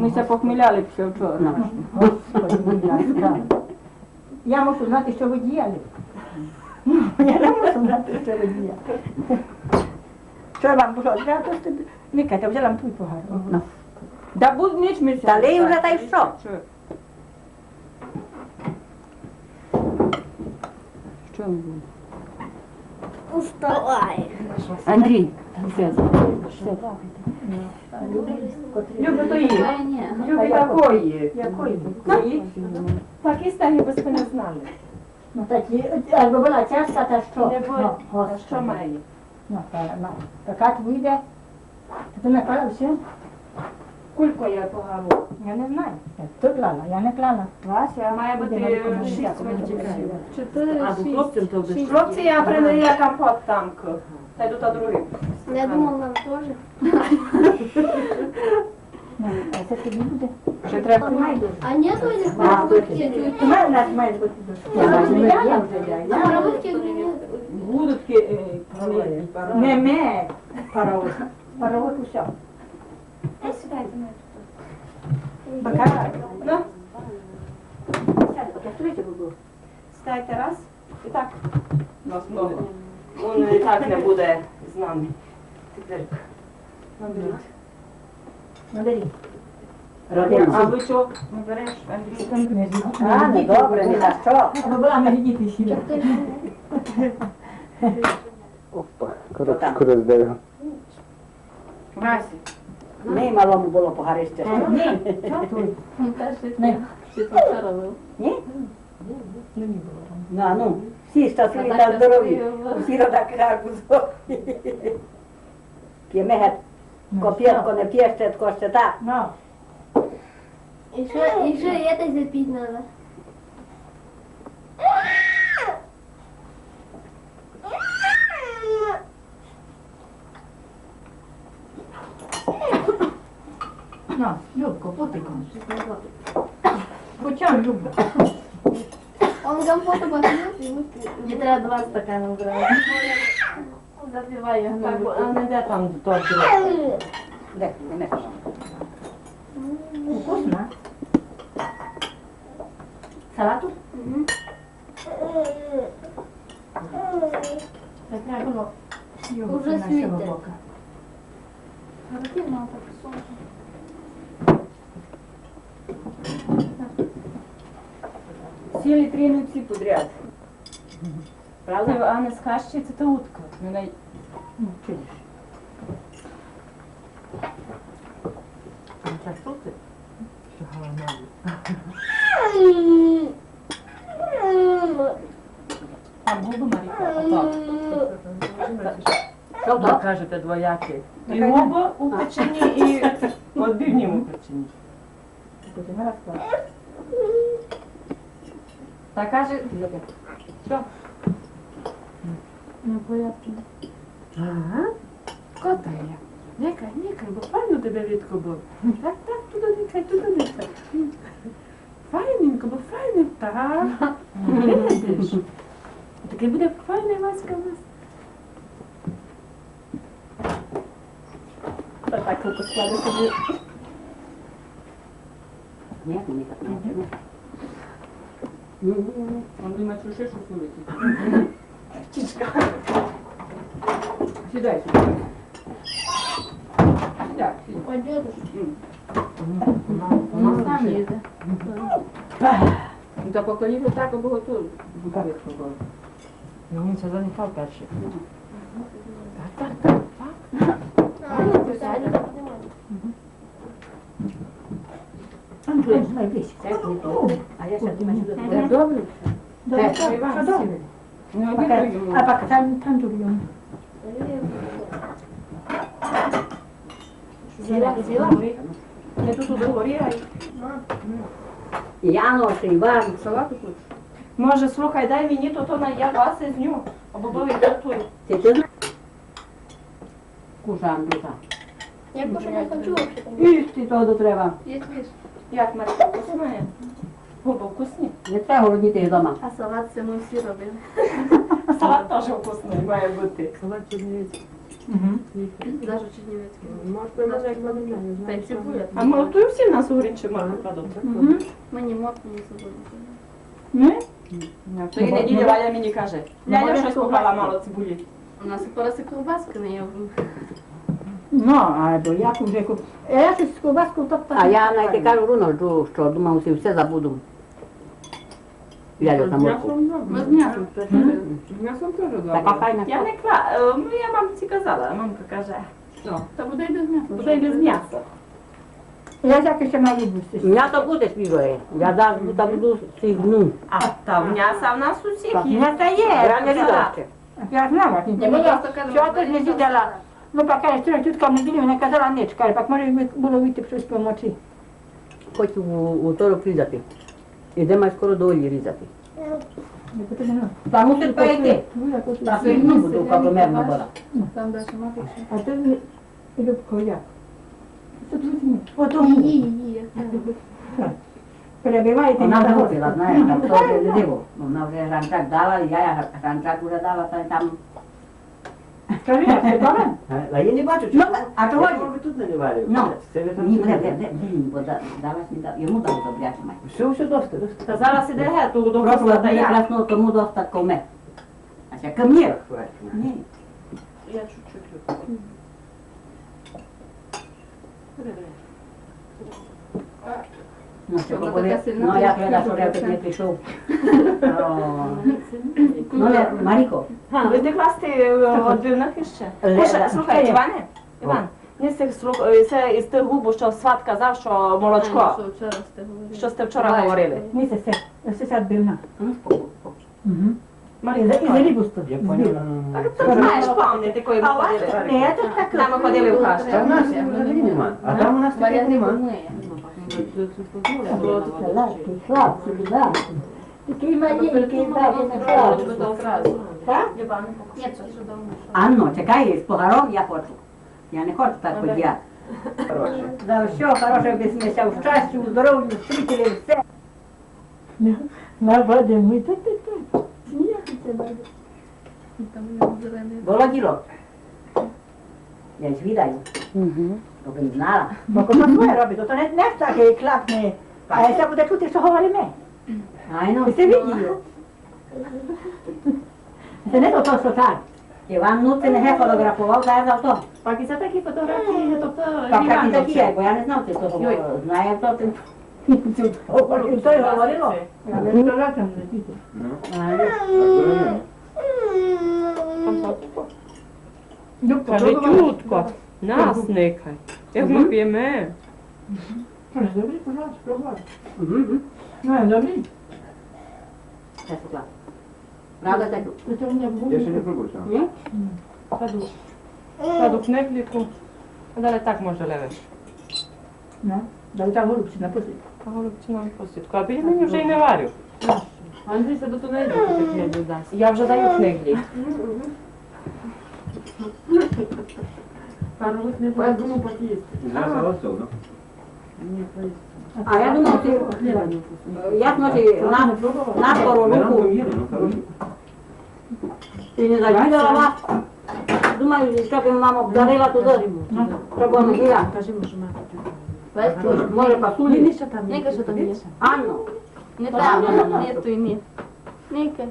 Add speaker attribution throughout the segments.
Speaker 1: Ми ся похміляли ще вчора.
Speaker 2: Господи, будь ласка. Я мушу знати, що ви діяли. Ну, Я не мушу знати, що ви діяли. Що вам було? Я просто не кайте, взяла вам твій погано.
Speaker 1: Да будь ніч ми.
Speaker 3: Та лий вже, та й що?
Speaker 1: Що ми будемо?
Speaker 4: Уставай.
Speaker 1: Андрій,
Speaker 5: Люби то її. Люби такої.
Speaker 2: Якої?
Speaker 5: Так Пакистані би не знали.
Speaker 2: Ну такі, якби була тяжка, та що?
Speaker 5: Не бо,
Speaker 2: Ну,
Speaker 5: що має?
Speaker 2: Ну, та, ну, така вийде. Ти не все?
Speaker 5: Кулько я погано.
Speaker 2: Я не знаю. Тут клала, я не клала. Вася,
Speaker 5: Має бути шість медикаментів.
Speaker 4: Чотири,
Speaker 1: а до
Speaker 4: шість.
Speaker 1: хлопців то вже
Speaker 5: Хлопці, я принесла компот там. Та йду та другий.
Speaker 4: Я думала, нам теж.
Speaker 2: Ну, а це тобі буде.
Speaker 1: ще треба.
Speaker 4: А нет этих
Speaker 2: А,
Speaker 4: коробочек?
Speaker 2: У мене нас має бути дуже. Я вже я вже я. Я
Speaker 1: Будуть ки- е,
Speaker 2: не ме. Паровоз. Паровоз усе. Бака.
Speaker 5: Ну,
Speaker 2: Я стрічу буду.
Speaker 5: стайте раз. І так. Нас много. Він і так не буде з нами. Тепер. Наберіть.
Speaker 2: Набери.
Speaker 1: А ви що? Не береш, Андрій?
Speaker 3: А, ну добре, не за що.
Speaker 2: Аби була не діти сіли.
Speaker 6: Опа, коробочку роздаю.
Speaker 1: Васі.
Speaker 3: Не малому було погарище.
Speaker 2: Ні, не.
Speaker 3: Ні? Ну, а ну, всі щасливі та здорові. Всі родаки гарбузові. П'ємо геть. Копірко не п'є ще, тако ще так.
Speaker 2: Ну,
Speaker 4: Еще, еще и это запить надо.
Speaker 2: ну, Любко, потиком. Почем,
Speaker 4: Он компота мы
Speaker 7: Мені треба два стакани брати. Запиваю
Speaker 5: Так,
Speaker 7: гною.
Speaker 5: а не де там торт?
Speaker 3: Де, не меш.
Speaker 2: Вкусно. Салату? Так треба було. його
Speaker 4: Уже
Speaker 2: з нашого
Speaker 4: світить.
Speaker 2: боку.
Speaker 1: Сіли трінуть всі подряд.
Speaker 3: Правда?
Speaker 1: А не скажче, це та утка. Ну, най-
Speaker 2: Ну, чуєш.
Speaker 3: Це що?
Speaker 1: Там губи Маріка. Отак.
Speaker 3: Що
Speaker 5: кажете двоякі. І губи у печені, і одбивні у печені.
Speaker 2: Буде на розклад.
Speaker 1: Та каже,
Speaker 7: Ну, порядку.
Speaker 5: Ага. Кота я. Никай, никай, бо файно тебе відко було. Так, так, туди никай, туди никай. Файненько, бо файне, так. Видиш? Такий буде файний Васька у нас.
Speaker 2: Та так руку складу собі.
Speaker 3: Ні, мені так не можна. Ні, ні, ні.
Speaker 1: він думає, що ще щось улетить. Сідай сюди. Сідай, сідай.
Speaker 4: пойдет.
Speaker 7: Воно сам їде.
Speaker 1: Ну, Та поки їх отак було тут.
Speaker 5: Ну, він це занікав перший.
Speaker 2: Антон, найближче.
Speaker 3: А я ще думаю, що
Speaker 1: Так
Speaker 3: буде.
Speaker 1: добре?
Speaker 2: Добре,
Speaker 1: Так,
Speaker 2: що Пока- А поки там.
Speaker 4: Зіла, зіла.
Speaker 5: Тут
Speaker 3: Іван.
Speaker 1: Салату хочеш?
Speaker 5: Може, слухай, дай мені, то то на я вас із нього. Або бо готую.
Speaker 3: Ти ти знаєш? Кушан.
Speaker 4: Я кушать не хочу.
Speaker 3: Їсти того треба.
Speaker 4: Есть, есть.
Speaker 5: Як Марка, вкусна? Губи вкусні.
Speaker 3: Не треба голодніти вдома.
Speaker 7: А салат це ми всі робили.
Speaker 5: Салат теж вкусний має бути.
Speaker 1: Салат.
Speaker 2: Угу.
Speaker 4: Даже чернівецький.
Speaker 5: Моркви може як вони
Speaker 4: Та й цибуля.
Speaker 1: А моркву всі в нас у Гринчі моркву кладуть.
Speaker 4: Мені моркву не забуду.
Speaker 2: Ні?
Speaker 1: Тої неділі Валя мені каже, Ляля щось поклала мало цибулі.
Speaker 4: У нас пороси ковбаски не є.
Speaker 2: Ну, або я вже куп... Я щось ковбаску то
Speaker 3: А я навіть кажу Руно, що думав, що все забуду. Я
Speaker 5: З
Speaker 3: на морку.
Speaker 5: м'ясом добре.
Speaker 4: Ми з м'ясом
Speaker 5: З м'ясом теж добре.
Speaker 3: Файна.
Speaker 1: Я не кла... е, Ну, я мамці казала, мамка каже, що,
Speaker 4: Та буде і без м'яса.
Speaker 1: буде і без м'яса.
Speaker 2: Я як ще маю бути.
Speaker 3: М'ясо буде свіже. Я зараз там буду стигну.
Speaker 1: А та м'яса в нас усіх є.
Speaker 2: Не стає.
Speaker 3: Я не різала.
Speaker 2: Я знала,
Speaker 4: Я
Speaker 2: Що ти не зідала? Ну, поки що тітка в неділю не казала ніч, каже, пак може було вийти щось помочі.
Speaker 3: Хочу у, у торок різати. Ідемо скоро до Олі різати.
Speaker 2: Не.
Speaker 3: Та мусить перейти. Та свиню буду, коли мерно була.
Speaker 4: Там далі мати.
Speaker 2: А ти Любко, як? Тут візьми? Ото
Speaker 4: Її, її.
Speaker 2: перебивайте.
Speaker 3: Вона
Speaker 2: не
Speaker 3: вже
Speaker 2: того.
Speaker 3: знаєш, там то диво. Вона вже ранчак дала, і я ранчак вже дала, та й там.
Speaker 2: Скажи, а це добре?
Speaker 8: А я не бачу,
Speaker 3: Ну,
Speaker 8: чого.
Speaker 3: а чого
Speaker 8: Я
Speaker 3: ні?
Speaker 8: би тут наливали.
Speaker 3: Ну.
Speaker 8: Це ви там
Speaker 3: Ні, буде, буде, буде, бо да- дала сніда, йому дав добряче мать.
Speaker 8: Все, все, доста.
Speaker 1: Та зараз іде гету до
Speaker 3: Прошу
Speaker 1: косла,
Speaker 3: вас,
Speaker 1: та
Speaker 3: красно, тому доста коме. А ще ко мне. Ні.
Speaker 1: Я чуть-чуть.
Speaker 3: Ну, ще
Speaker 4: Вона
Speaker 3: коли-
Speaker 4: така сильна,
Speaker 3: ну, я
Speaker 4: що
Speaker 3: тоді, що
Speaker 4: я
Speaker 3: я тут не
Speaker 4: не
Speaker 3: прийшов. Ну, не, Маріко,
Speaker 1: Будете класти е, от іще? Слухай,
Speaker 3: да.
Speaker 1: Слухай, Іване, Іван, не з цих слух, е, це із тих губ, що сват казав, що молочко,
Speaker 4: Що сте говорили.
Speaker 1: що сте вчора говорили.
Speaker 2: Ні, це все. Це все відбивна.
Speaker 3: ну, спокій, спокій.
Speaker 2: Угу. І
Speaker 1: Марія,
Speaker 2: за рибу
Speaker 8: Я понял.
Speaker 1: Так ти знаєш, пам'ятаєте, якої ми
Speaker 2: А
Speaker 1: ходили.
Speaker 2: не, це так.
Speaker 1: Там ми ходили в хащі.
Speaker 8: Та в нас взагалі нема. А там у нас таких нема.
Speaker 2: Хлопці. Такий маленький, хлопці. Так?
Speaker 4: Це.
Speaker 3: Анно, чекай, з погаром я хочу. Я не хочу так подіяти. За все хороше обіцянися, в щасті, у здоров'ю, зустрітелі, все.
Speaker 2: На ми так, так, так. Сміятися
Speaker 4: зелений.
Speaker 3: Було діло. Я ж відаю, бо не знала.
Speaker 2: Бо кому своє робить, то не, не таке клапне. А це буде чути, що говоримо.
Speaker 3: Ай, ну,
Speaker 2: Ти це видів? Це не то, що так.
Speaker 3: Іван ну, ти не фотографував, зараз за то.
Speaker 1: Паки це такі фотографії, тобто
Speaker 3: Так, як і
Speaker 1: Іван
Speaker 3: такі, бо я не знав, ти того
Speaker 1: Йой.
Speaker 3: знає, хто ти.
Speaker 2: І то й говорило. Я не сказав, там не діти.
Speaker 8: Ну,
Speaker 3: А,
Speaker 8: так зрозуміло.
Speaker 2: Любко,
Speaker 5: Каже, тютко, нас никай. Як ми п'ємо.
Speaker 2: Добре, пожалуйста, пробуй.
Speaker 3: мгм, мгм.
Speaker 2: Ну.
Speaker 3: Це сукла. Правда, так?
Speaker 2: Це у мене
Speaker 8: Я ще не пробую сам.
Speaker 3: Ні?
Speaker 5: Саду. Саду кнегліку. А далі так може левиш.
Speaker 2: Ну, да там голубці написати.
Speaker 5: А голубці нам посідку. А біля мені вже й не варю. Андрій саду то не йде, так не додасть. Я вже даю книглі. Паролот не е дума пати
Speaker 8: е. Знаеш за? Не, па е.
Speaker 3: А ја думам ти јас носи на на
Speaker 8: второ
Speaker 3: руку. И не загидала вас. Думаю, што ќе мама обдарила туда. Што го мила.
Speaker 5: Кажи му жма.
Speaker 4: Песто,
Speaker 3: може
Speaker 5: па
Speaker 4: суди. не што таму.
Speaker 3: Ано.
Speaker 4: Не там, не тој не. Нека.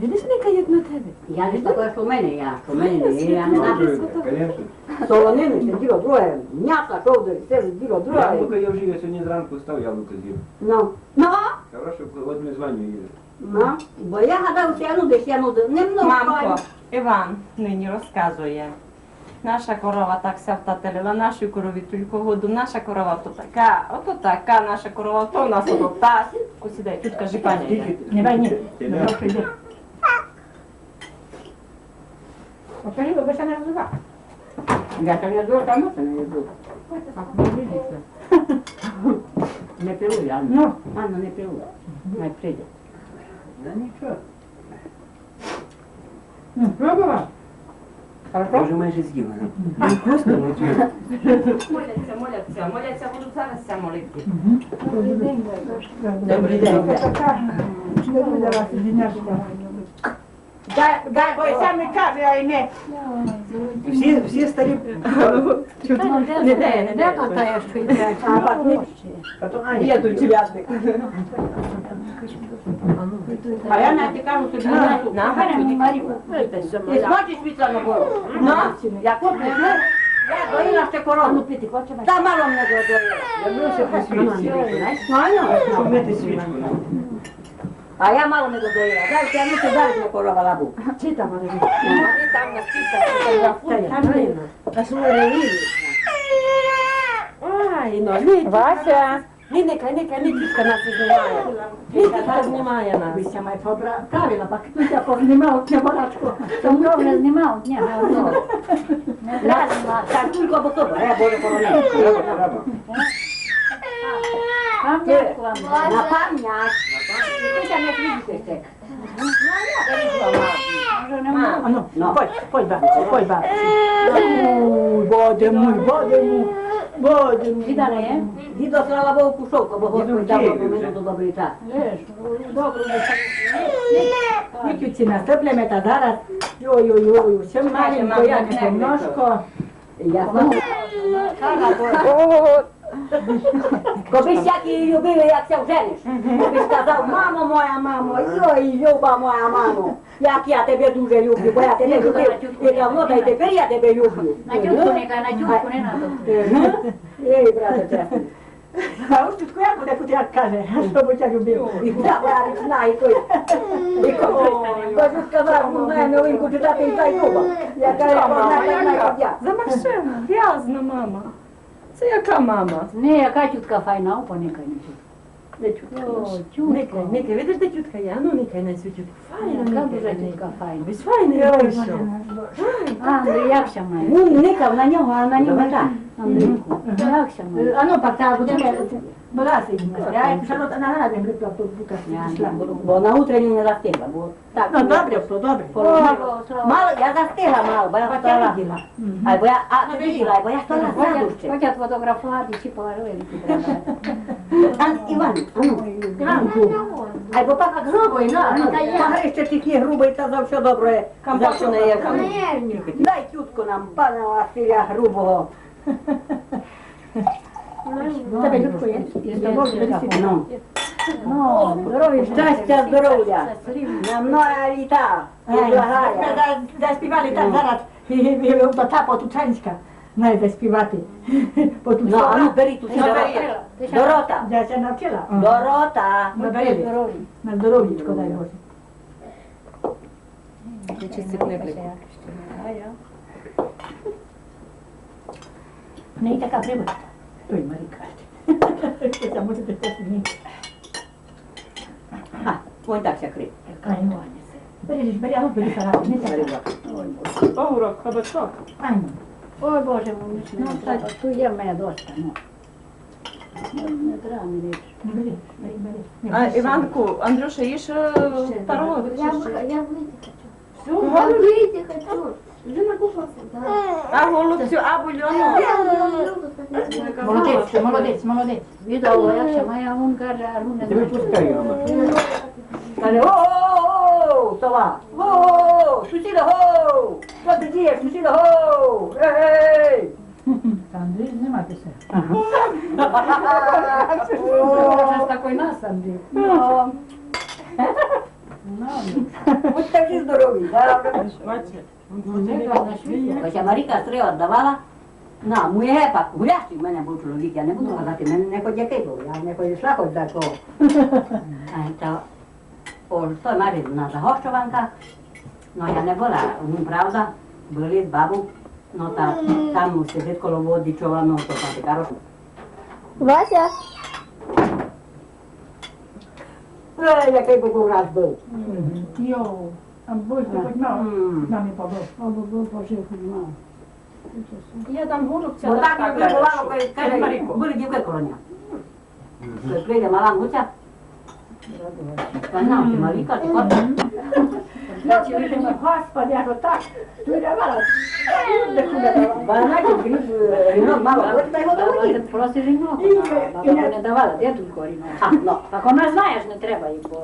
Speaker 5: Видиш, Ника є на тебе.
Speaker 3: я не такое, що в мене, я, що в мене, не є, я не знаю. Солонини, це діло друге, м'ясо, шовдер, це діло друге.
Speaker 8: Яблуко я вже я сьогодні зранку став, яблуко з'їв.
Speaker 3: Ну, ну,
Speaker 8: Хороше, от ми з Ваню їли.
Speaker 3: ну, бо я гадав, що я ну десь, я ну, не много.
Speaker 1: Мамко, Іван нині розказує. Наша корова так ся втателила, нашу корові тільки году, наша корова то така, ото така, наша корова, то у нас ото та. Ось іде, тут кажи пані.
Speaker 2: Не дай ні. Не
Speaker 8: не?
Speaker 2: Покажи, бо ще не розував.
Speaker 3: Я там не друг, там це не друг. Не пилу я,
Speaker 2: Ну,
Speaker 3: Анна не пилу. Не прийде.
Speaker 8: Да нічого.
Speaker 2: ну, пробував.
Speaker 8: Я вже майже з'їв. ну. Ну чого.
Speaker 1: Моляться, моляться, моляться, будуть зараз ся молити.
Speaker 2: Добрий день. Добрий день вас, звіняшка.
Speaker 3: Дай, дай, бо я сам не кажу, а й не.
Speaker 8: Всі, всі старі.
Speaker 9: Ну, де, де, де, де то та що йде?
Speaker 3: А.
Speaker 1: Є тут дев'ятник.
Speaker 3: А я навіть кажу, тобі на
Speaker 1: На.
Speaker 3: І смачиш Світлана Богу. На, як не знаю, я доїла ще
Speaker 9: ну
Speaker 3: корону.
Speaker 9: хоче
Speaker 3: Та мало мене доїла.
Speaker 8: Дивився по свічці.
Speaker 3: Знаю.
Speaker 8: Шумити свічку.
Speaker 3: А я мало не доїла. Дай, я не туди не корова лабу.
Speaker 9: Чи там, але
Speaker 1: Там на стільки.
Speaker 5: А що ви ревіли? Ай, ну, ні,
Speaker 1: Вася.
Speaker 5: ні, нехай, нехай, не тітка нас не знімає. Ні, тітка знімає нас.
Speaker 3: Вися має правильно, так тут я познімав цю барачку.
Speaker 9: Там не знімав, ні, не одно. Не треба знімати.
Speaker 3: Так, тільки або то, я боже короне.
Speaker 9: Там дякую вам.
Speaker 3: На пам'ять. Ти там як видите.
Speaker 9: Може, не можу.
Speaker 3: А ну, пой, пой, бабці, пой, бабці. Ой, Боже мой, Боже мой, Боже мой.
Speaker 9: Віда не є?
Speaker 3: Дідо, слава Богу, кушов, бо Господь дав моменту до добрий час.
Speaker 9: Леш, добре,
Speaker 3: Вітюці настеплeme та зараз. Ой-ой-ой, все маленько, я не помножко. Я Коби всякі любили, як ся вжениш. Коби сказав, мамо моя, мамо, ой, люба моя мамо, як я тебе дуже люблю, бо я тебе любив і давно, та й тепер я тебе люблю.
Speaker 9: На тютку не кай, на тютку не надо.
Speaker 3: Ей, брате, чесний. А ось тут як буде, тут як каже, що би я любив. І да, я знаю, той. І кажу, сказав, ну, знає новинку читати і та й люба. Я кажу, знаю, знаю, як я.
Speaker 1: За машину. Грязна мама. Це яка мама?
Speaker 9: Не, яка тютка файна, опа, на тютку. Де тютка. О, тютка.
Speaker 5: Никай, видиш, де тютка є? А ну, Никай на цю тютку. Файна,
Speaker 9: Яка дуже тютка файна.
Speaker 5: Ось файна, вийшов.
Speaker 9: А, Андрій, як ще має?
Speaker 3: Ну, никав на нього, а на нього так.
Speaker 9: Андрійку, як ще має?
Speaker 3: Ану, ну, так, так, Бо на утренню не застигла, бо так. Ну, добре, то добре. Мало, я застигла мало, бо я стала. А бо я, а, ти виділа, бо я стала ззаду ще.
Speaker 9: Хочуть фотографувати, чи положили.
Speaker 3: Ан, Іван, а ну, Іванку. Ай, бо папа грубий, ну, ну, погрище тільки грубий, та за все добре. За не є. Дай тютку нам, пана Василя Грубого. Тебе тютку є? Ну.
Speaker 9: Ну, здоров'я.
Speaker 3: Щастя, здоров'я. На mnoha літа. Заспівали так зараз. До та потучанська. Знає заспівати.
Speaker 9: Ну, а ну,
Speaker 3: бери тут. Дорота. Я се навчила. Дорота.
Speaker 9: Будьте здорові.
Speaker 3: На здоров'ячко дай Боже. Не така привичка. Ой, Маріка. Це може бути ні. А, ось так ся крив. Ай, ну, Бери, бери, а ну, бери, салат, не так.
Speaker 1: Огурок, кабачок.
Speaker 3: Ай, ну.
Speaker 9: Ой, Боже мій, ну, так, тут є в мене доста, ну. Ну, Не треба мені річ.
Speaker 3: Не бери, бери, бери.
Speaker 1: А, Іванку, Андрюша, їж е, второго.
Speaker 4: Я, я выйти хочу.
Speaker 1: Все,
Speaker 4: Я выйти хочу.
Speaker 1: Вже накушався.
Speaker 4: Да.
Speaker 1: А голубцю, а бульону.
Speaker 3: Молодець, молодець, молодець.
Speaker 9: Відомо, як ще моя мун каже, а мун не знає.
Speaker 3: Каже, о, сова, о, сусіда, го, що ти дієш, сусіда, го, ей, Андрій, зніматися.
Speaker 9: Може, з такої нас, Андрій.
Speaker 3: Будьте всі здорові. Хоча Маріка стріла давала, на, моє гепак, гулящий в мене був чоловік, я не буду казати, мене не хоч який був, я не ходила хоч до кого. А то, о, то майже ну я не була, ну правда, були з бабу, ну та, там сидить коло води, човано, то там
Speaker 4: Вася.
Speaker 3: Ой, який би був раз був.
Speaker 2: Йо, а боже, хоч мав,
Speaker 3: М.
Speaker 2: мамі побив.
Speaker 9: Або був пожив, ну.
Speaker 1: Я там голубця.
Speaker 3: Бо
Speaker 1: да,
Speaker 3: так не
Speaker 1: так,
Speaker 3: бувало,
Speaker 1: що?
Speaker 3: коли каже, були дівки короня. Прийде мала Гуця, Вона, ти Маріка, ти кот.
Speaker 2: Ну, Господи, аж отак. Ну, давала. Де куди давала? Банаки, гриб, рінок мало. От та й готові.
Speaker 3: Проси жінок,
Speaker 2: І-
Speaker 3: баба не давала, де тут корінок?
Speaker 2: А, ну.
Speaker 3: Так вона знає, ж не треба їй, бо...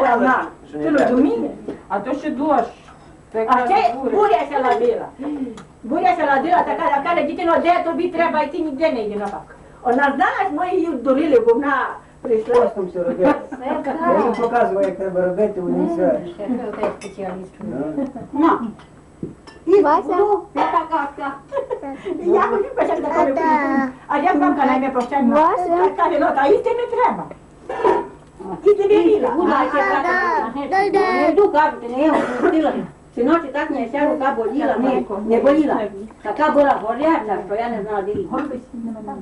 Speaker 2: Вона. Ти розумієш?
Speaker 5: А то ще дощ. То
Speaker 2: А ще
Speaker 5: буря.
Speaker 2: се ладила. Буря се ладила, така, каже, дитино, де тобі треба йти, ніде не йди напак. Вона знала, ми її дурили, бо вона прийшла.
Speaker 6: Там все робити. Я їм показував, як треба робити, вони все.
Speaker 3: спеціаліст.
Speaker 2: Ну. І
Speaker 4: Вася.
Speaker 2: ну. Я хочу почати на. А я мамка найме прощальна.
Speaker 4: Вася.
Speaker 2: Каже, ну, та їсти не треба. І ти вірила.
Speaker 3: Не йду, кажу, ти не пустила. Синочі так не вся рука боліла, не, не боліла. Така була горяча, що я не знала, де її.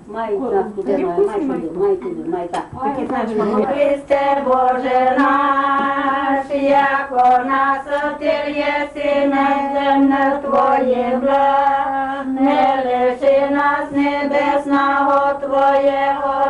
Speaker 3: Має так, куди має, має сюди, має туди, так.
Speaker 2: Христе Боже наш, яко нас єси неземне Твоє благ, не лиши нас небесного Твоєго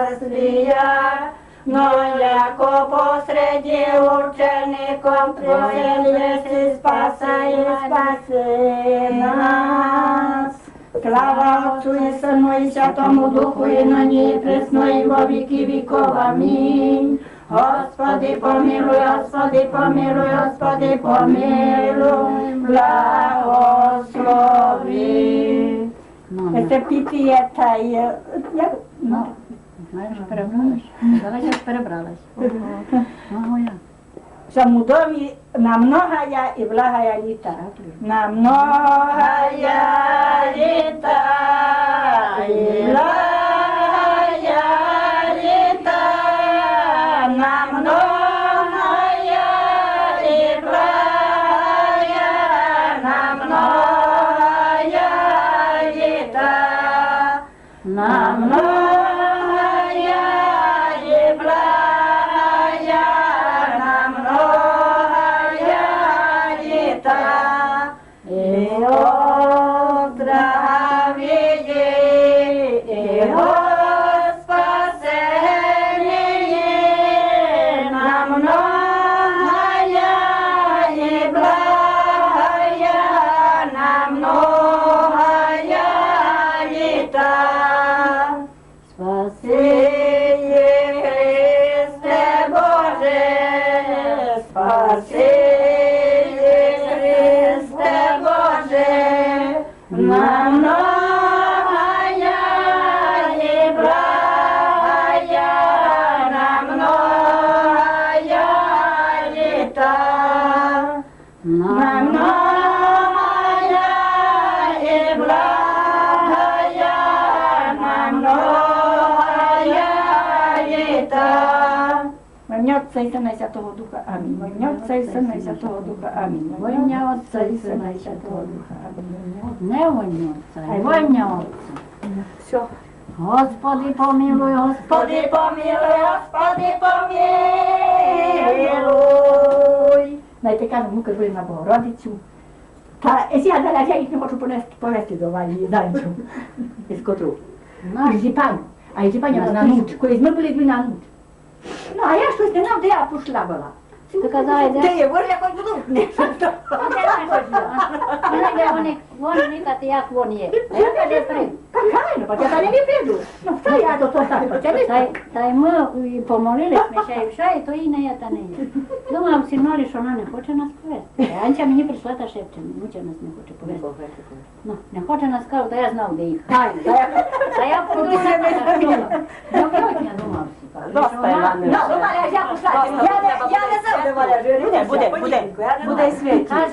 Speaker 2: царствія, но яко посреди учеником Твоїм єси спаса і спаси нас. Слава Отцу і Сину і Святому Духу, і нині і присно, і во віки віков. Амінь. Господи, помилуй, Господи, помилуй, Господи, помилуй, благослови. Це пітіє та є, як,
Speaker 3: Знаєш, перебралась. Зараз я перебралась. Ого, я.
Speaker 2: за мудові на многая і благая літа. На многая літа Отця і Сина і Святого Духа. Амінь. Во ім'я Отця і Сина і Святого Духа. Амінь.
Speaker 3: Во ім'я Отця і Сина і Святого Духа. Не во ім'я Отця, а во ім'я Отця.
Speaker 2: Все.
Speaker 3: Господи, помилуй, Господи.
Speaker 2: Господи помилуй, Господи помилуй. Знаєте, кажу, ми кажу на Богородицю. Та я зараз я їх не можу понести, повести до валі зайцю із котру.
Speaker 3: Наш
Speaker 2: Із Зіпаню. А із Зіпаня
Speaker 3: На
Speaker 2: на ніч. Колись ми були дві на ніч. Ну, а я щось не знав, де я пішла була.
Speaker 3: Ти казала, де?
Speaker 2: Де є, боже, я хоч тут не.
Speaker 3: Вони, як є. А я каже, прийду.
Speaker 2: Та бо я не прийду. Ну, що я до того так почали?
Speaker 3: Та, й- ми і помолились, ми ще і все, і то і не є, та не є. Думав, синолі, що вона не хоче нас повезти. Анча мені прийшла та шепче, Муча нас не хоче повезти. Ну, не хоче нас кажу, то я знав, де їх.
Speaker 2: Та я-
Speaker 3: Та я подивилася, думав.
Speaker 1: Доста, Іване.
Speaker 2: Валя, я пішла. Я не- знав, де Валя живе.
Speaker 1: Буде, буде, буде. Буде світ.
Speaker 3: Каже,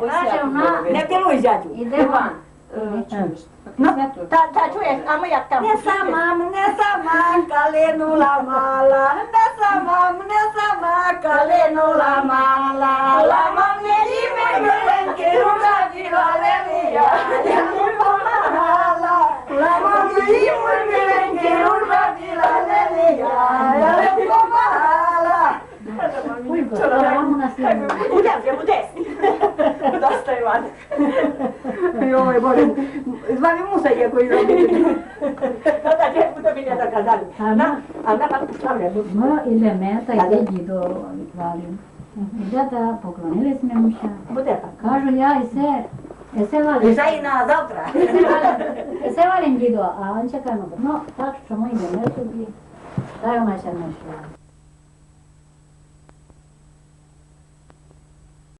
Speaker 3: каже, вона,
Speaker 2: Не пилуй, зятю.
Speaker 3: іде вам.
Speaker 2: Ну, та, та чуєш, а ми як там? Не сама, не сама калину ламала, не сама, не сама калину ламала, лама мне ніби миленьки, рука вігалелія, я не помагала, лама мне ніби миленьки, рука вігалелія, я не помагала.
Speaker 3: Ой, вам у нас не
Speaker 2: Буде, вже буде. Доста, Іван. Ой, Боже, з вами мусить якось робити. Ну, так я буду мене доказали.
Speaker 3: А
Speaker 2: На, а вона так вже.
Speaker 3: Ми ідемо, та йде дідо відвалюємо.
Speaker 9: Дівчата поклонились мемуся.
Speaker 2: Буде так.
Speaker 9: Кажу, я і се, і се валим.
Speaker 2: Вже і на завтра.
Speaker 9: І се валим, дідо, а він чекає, ну, так що ми йдемо собі. Та й вона ще не йшла.